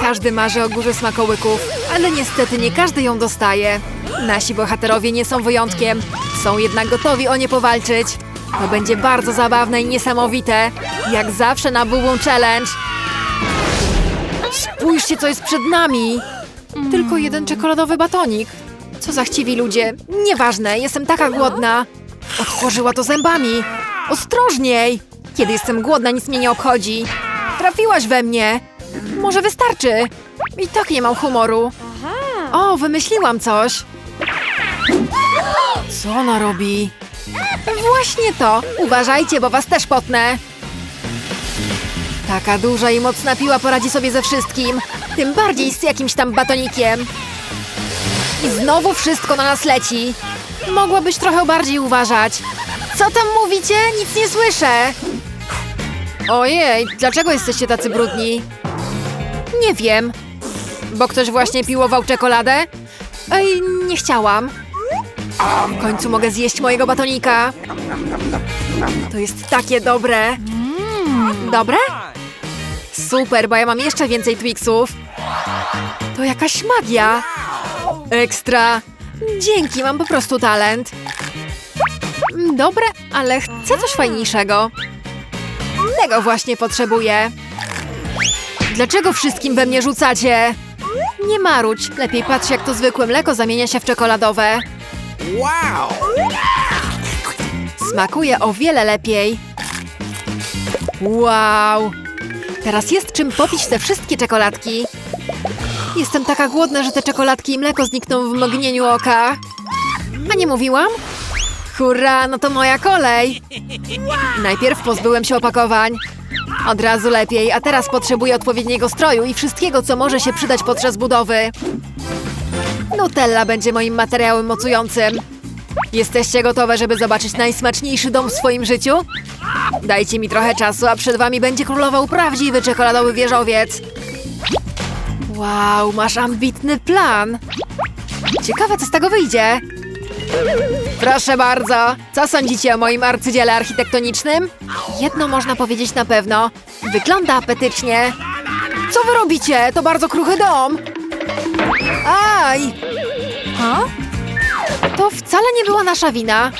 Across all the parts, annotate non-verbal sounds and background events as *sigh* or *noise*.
Każdy marzy o górze smakołyków, ale niestety nie każdy ją dostaje. Nasi bohaterowie nie są wyjątkiem. Są jednak gotowi o nie powalczyć. To będzie bardzo zabawne i niesamowite. Jak zawsze na Bubum Challenge. Spójrzcie, co jest przed nami. Tylko jeden czekoladowy batonik. Co za chciwi ludzie. Nieważne, jestem taka głodna. Otworzyła to zębami. Ostrożniej! Kiedy jestem głodna, nic mnie nie obchodzi. Trafiłaś we mnie. Może wystarczy. I tak nie mam humoru. O, wymyśliłam coś. Co ona robi? Właśnie to. Uważajcie, bo was też potnę. Taka duża i mocna piła poradzi sobie ze wszystkim. Tym bardziej z jakimś tam batonikiem. I znowu wszystko na nas leci. Mogłabyś trochę bardziej uważać. Co tam mówicie? Nic nie słyszę. Ojej, dlaczego jesteście tacy brudni? Nie wiem. Bo ktoś właśnie piłował czekoladę? Ej, nie chciałam. W końcu mogę zjeść mojego batonika. To jest takie dobre. Dobre? Super, bo ja mam jeszcze więcej Twixów. To jakaś magia. Ekstra. Dzięki, mam po prostu talent. Mm, Dobre, ale chcę coś fajniejszego. Tego właśnie potrzebuję. Dlaczego wszystkim we mnie rzucacie? Nie marudź, lepiej patrz jak to zwykłe mleko zamienia się w czekoladowe. Wow! Smakuje o wiele lepiej. Wow! Teraz jest czym popić te wszystkie czekoladki. Jestem taka głodna, że te czekoladki i mleko znikną w mgnieniu oka. A nie mówiłam? Hurra, no to moja kolej. Najpierw pozbyłem się opakowań. Od razu lepiej, a teraz potrzebuję odpowiedniego stroju i wszystkiego, co może się przydać podczas budowy. Nutella będzie moim materiałem mocującym. Jesteście gotowe, żeby zobaczyć najsmaczniejszy dom w swoim życiu? Dajcie mi trochę czasu, a przed wami będzie królował prawdziwy czekoladowy wieżowiec. Wow, masz ambitny plan. Ciekawe, co z tego wyjdzie. Proszę bardzo, co sądzicie o moim arcydziele architektonicznym? Jedno można powiedzieć na pewno. Wygląda apetycznie. Co wy robicie? To bardzo kruchy dom. Aj! To wcale nie była nasza wina.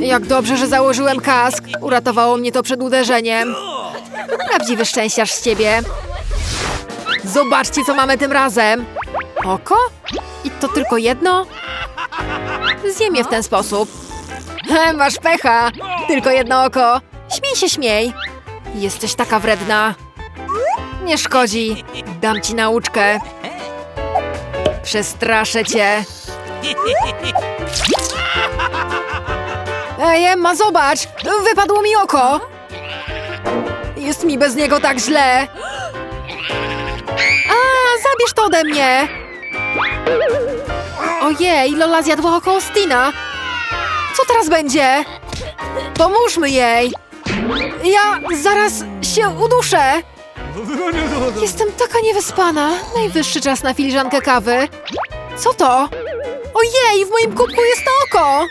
Jak dobrze, że założyłem kask. Uratowało mnie to przed uderzeniem. Prawdziwy szczęściarz z ciebie. Zobaczcie, co mamy tym razem. Oko? I to tylko jedno? Zjem je w ten sposób. Masz pecha. Tylko jedno oko. Śmiej się, śmiej. Jesteś taka wredna. Nie szkodzi. Dam ci nauczkę. Przestraszę cię. Ej, Emma, zobacz! Wypadło mi oko! Jest mi bez niego tak źle! A, zabierz to ode mnie! Ojej, Lola zjadła oko Ostina! Co teraz będzie? Pomóżmy jej! Ja zaraz się uduszę! Jestem taka niewyspana. Najwyższy czas na filiżankę kawy. Co to? Ojej, w moim kubku jest to oko!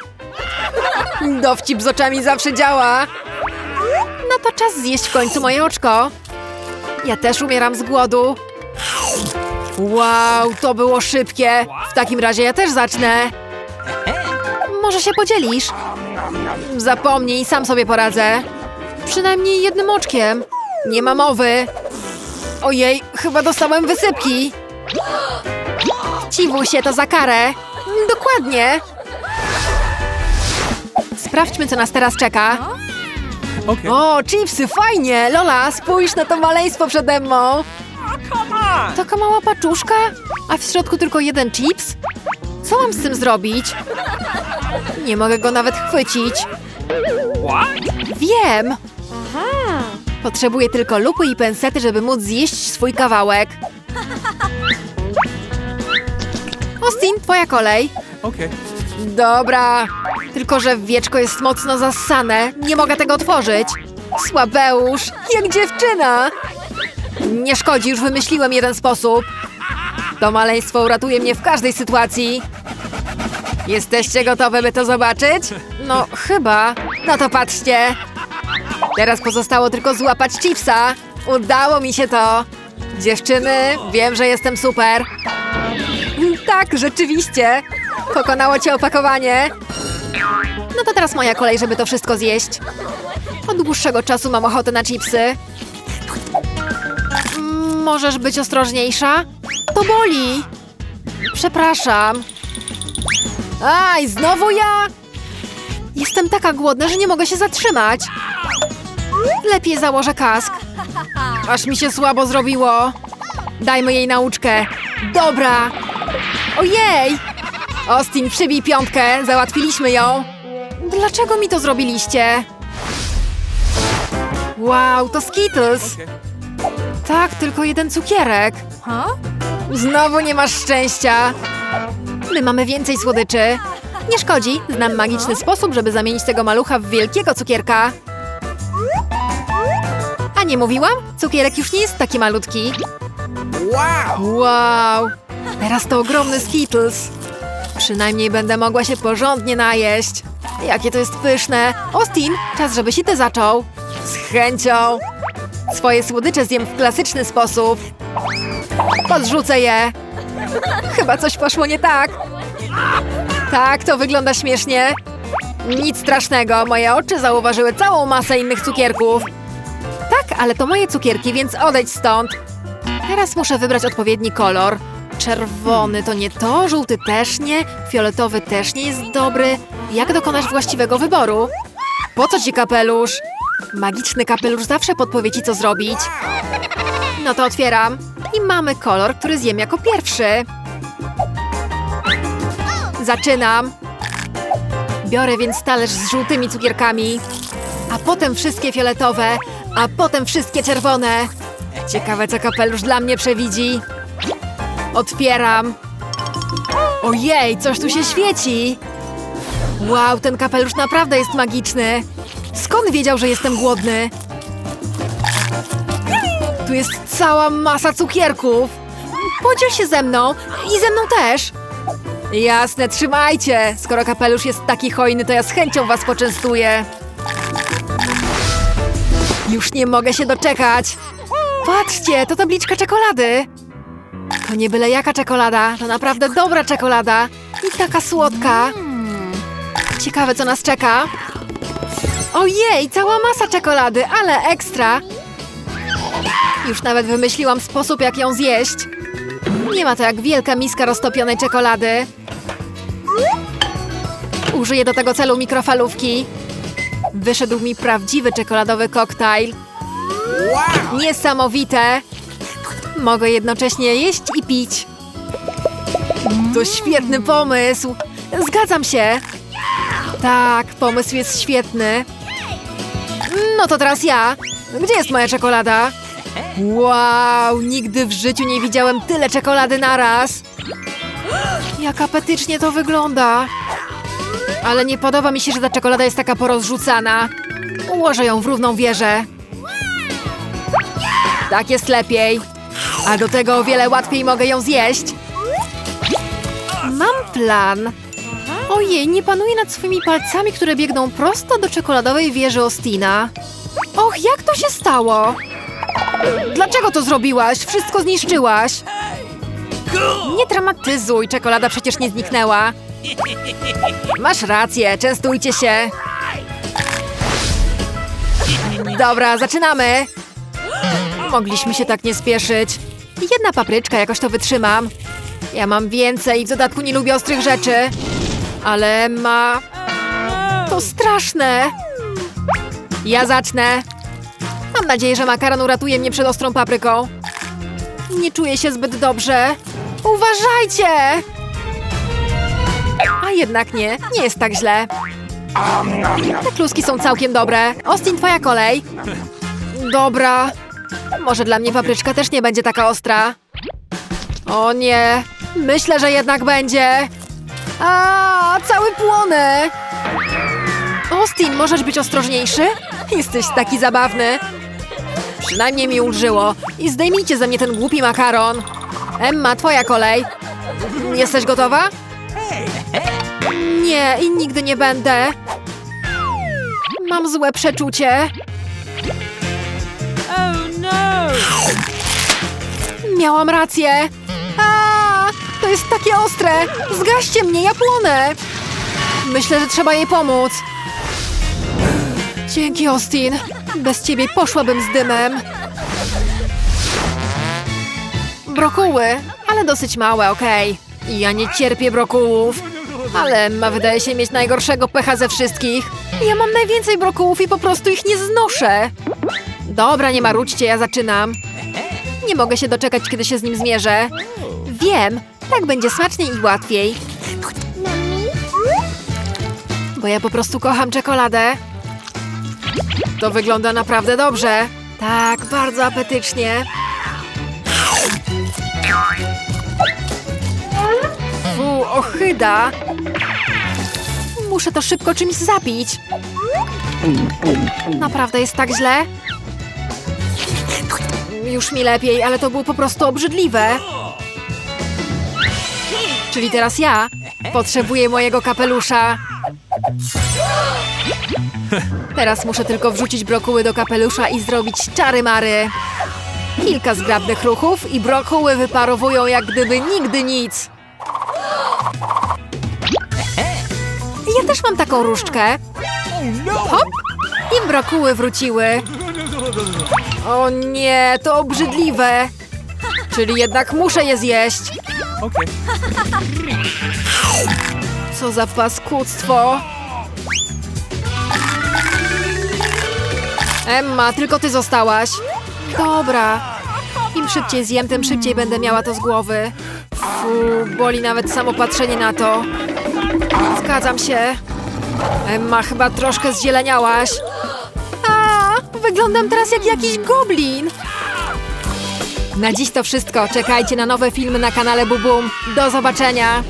Dowcip z oczami zawsze działa. No to czas zjeść w końcu moje oczko. Ja też umieram z głodu. Wow, to było szybkie. W takim razie ja też zacznę. Może się podzielisz? Zapomnij, sam sobie poradzę. Przynajmniej jednym oczkiem. Nie ma mowy. Ojej, chyba dostałem wysypki. Ciwuj się, to za karę. Dokładnie. Sprawdźmy, co nas teraz czeka. Okay. O, chipsy, fajnie! Lola, spójrz na to maleństwo przede mną. Taka mała paczuszka, a w środku tylko jeden chips? Co mam z tym zrobić? Nie mogę go nawet chwycić. Wiem! Potrzebuję tylko lupy i pensety, żeby móc zjeść swój kawałek. Austin, twoja kolej. Okay. Dobra, tylko że wieczko jest mocno zassane. Nie mogę tego otworzyć. Słabeusz, jak dziewczyna. Nie szkodzi, już wymyśliłem jeden sposób. To maleństwo uratuje mnie w każdej sytuacji. Jesteście gotowe, by to zobaczyć? No, chyba. No to patrzcie. Teraz pozostało tylko złapać chipsa. Udało mi się to. Dziewczyny, wiem, że jestem super. Tak, rzeczywiście. Pokonało cię opakowanie. No to teraz moja kolej, żeby to wszystko zjeść. Od dłuższego czasu mam ochotę na chipsy. Możesz być ostrożniejsza? To boli. Przepraszam. Aj, znowu ja? Jestem taka głodna, że nie mogę się zatrzymać. Lepiej założę kask. Aż mi się słabo zrobiło. Dajmy jej nauczkę. Dobra. Ojej! Austin, przybij piątkę. Załatwiliśmy ją. Dlaczego mi to zrobiliście? Wow, to Skittles. Tak, tylko jeden cukierek. Znowu nie masz szczęścia. My mamy więcej słodyczy. Nie szkodzi, znam magiczny sposób, żeby zamienić tego malucha w wielkiego cukierka. A nie mówiłam? Cukierek już nie jest taki malutki. Wow. Wow! Teraz to ogromny Skittles. Przynajmniej będę mogła się porządnie najeść. Jakie to jest pyszne. Austin, czas, żebyś i ty zaczął. Z chęcią. Swoje słodycze zjem w klasyczny sposób. Podrzucę je. Chyba coś poszło nie tak. Tak, to wygląda śmiesznie. Nic strasznego, moje oczy zauważyły całą masę innych cukierków. Tak, ale to moje cukierki, więc odejdź stąd. Teraz muszę wybrać odpowiedni kolor. Czerwony to nie to, żółty też nie, fioletowy też nie jest dobry. Jak dokonać właściwego wyboru? Po co ci kapelusz? Magiczny kapelusz zawsze podpowie ci, co zrobić. No to otwieram. I mamy kolor, który zjem jako pierwszy. Zaczynam. Biorę więc talerz z żółtymi cukierkami, a potem wszystkie fioletowe, a potem wszystkie czerwone. Ciekawe, co kapelusz dla mnie przewidzi. Otwieram. Ojej, coś tu się świeci. Wow, ten kapelusz naprawdę jest magiczny. Skąd wiedział, że jestem głodny? Tu jest cała masa cukierków. Podziel się ze mną i ze mną też. Jasne, trzymajcie. Skoro kapelusz jest taki hojny, to ja z chęcią was poczęstuję. Już nie mogę się doczekać. Patrzcie, to tabliczka czekolady. To nie byle jaka czekolada, to naprawdę dobra czekolada. I taka słodka. Ciekawe, co nas czeka. Ojej, cała masa czekolady, ale ekstra. Już nawet wymyśliłam sposób, jak ją zjeść. Nie ma to jak wielka miska roztopionej czekolady. Użyję do tego celu mikrofalówki. Wyszedł mi prawdziwy czekoladowy koktajl. Niesamowite! Mogę jednocześnie jeść i pić. To świetny pomysł! Zgadzam się! Tak, pomysł jest świetny. No to teraz ja. Gdzie jest moja czekolada? Wow, nigdy w życiu nie widziałem tyle czekolady naraz. *gasps* Jak apetycznie to wygląda. Ale nie podoba mi się, że ta czekolada jest taka porozrzucana. Ułożę ją w równą wieżę. Tak jest lepiej. A do tego o wiele łatwiej mogę ją zjeść. Mam plan. Ojej, nie panuję nad swoimi palcami, które biegną prosto do czekoladowej wieży Ostina. Och, jak to się stało? Dlaczego to zrobiłaś? Wszystko zniszczyłaś. Nie dramatyzuj, czekolada przecież nie zniknęła. Masz rację, częstujcie się. Dobra, zaczynamy. Mogliśmy się tak nie spieszyć. Jedna papryczka, jakoś to wytrzymam. Ja mam więcej, w dodatku nie lubię ostrych rzeczy. Ale ma... To straszne. Ja zacznę. Mam nadzieję, że makaron uratuje mnie przed ostrą papryką. Nie czuję się zbyt dobrze. Uważajcie! A jednak nie, nie jest tak źle. Te kluski są całkiem dobre. Austin, twoja kolej. Dobra. Może dla mnie papryczka też nie będzie taka ostra. O nie. Myślę, że jednak będzie. A, cały płonę. Austin, możesz być ostrożniejszy? Jesteś taki zabawny. Przynajmniej mi ulżyło. I zdejmijcie ze mnie ten głupi makaron. Emma, twoja kolej. Jesteś gotowa? Nie, i nigdy nie będę. Mam złe przeczucie. Miałam rację. To jest takie ostre. Zgaście mnie, ja płonę. Myślę, że trzeba jej pomóc. Dzięki, Austin. Bez ciebie poszłabym z dymem. Brokuły, ale dosyć małe, okej. Ja nie cierpię brokułów. Ale Emma wydaje się mieć najgorszego pecha ze wszystkich. Ja mam najwięcej brokułów i po prostu ich nie znoszę. Dobra, nie marudźcie, ja zaczynam. Nie mogę się doczekać, kiedy się z nim zmierzę. Wiem, tak będzie smaczniej i łatwiej. Bo ja po prostu kocham czekoladę. To wygląda naprawdę dobrze. Tak, bardzo apetycznie. Fu, ochyda. Muszę to szybko czymś zapić. Naprawdę jest tak źle? Już mi lepiej, ale to było po prostu obrzydliwe. Czyli teraz ja potrzebuję mojego kapelusza. Teraz muszę tylko wrzucić brokuły do kapelusza i zrobić czary mary. Kilka zgrabnych ruchów i brokuły wyparowują jak gdyby nigdy nic. Ja też mam taką różdżkę. Hop! I brokuły wróciły. O nie, to obrzydliwe. Czyli jednak muszę je zjeść. Okay. Co za paskudztwo. Emma, tylko ty zostałaś. Dobra. Im szybciej zjem, tym szybciej będę miała to z głowy. Fu, boli nawet samo patrzenie na to. Zgadzam się. Emma, chyba troszkę zzieleniałaś. A, wyglądam teraz jak jakiś goblin. Na dziś to wszystko. Czekajcie na nowe filmy na kanale Bubum. Do zobaczenia.